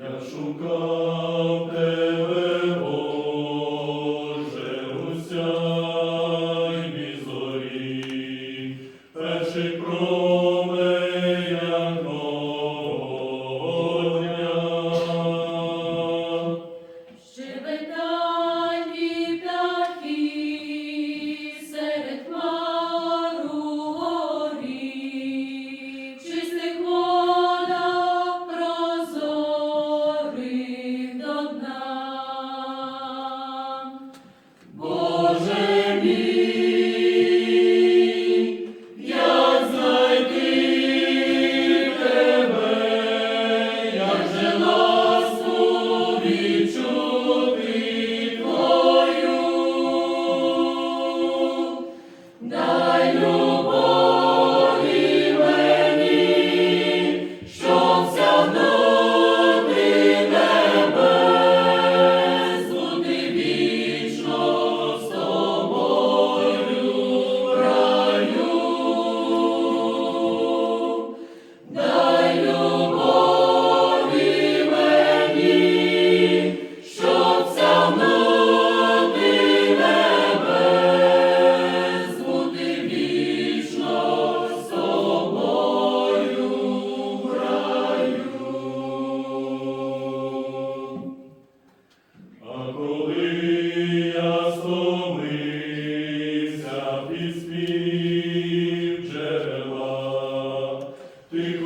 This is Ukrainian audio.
Я шукав тебе, Боже, усяй мій зорі, перший промер. Твої. Стомився під спів джерела, ти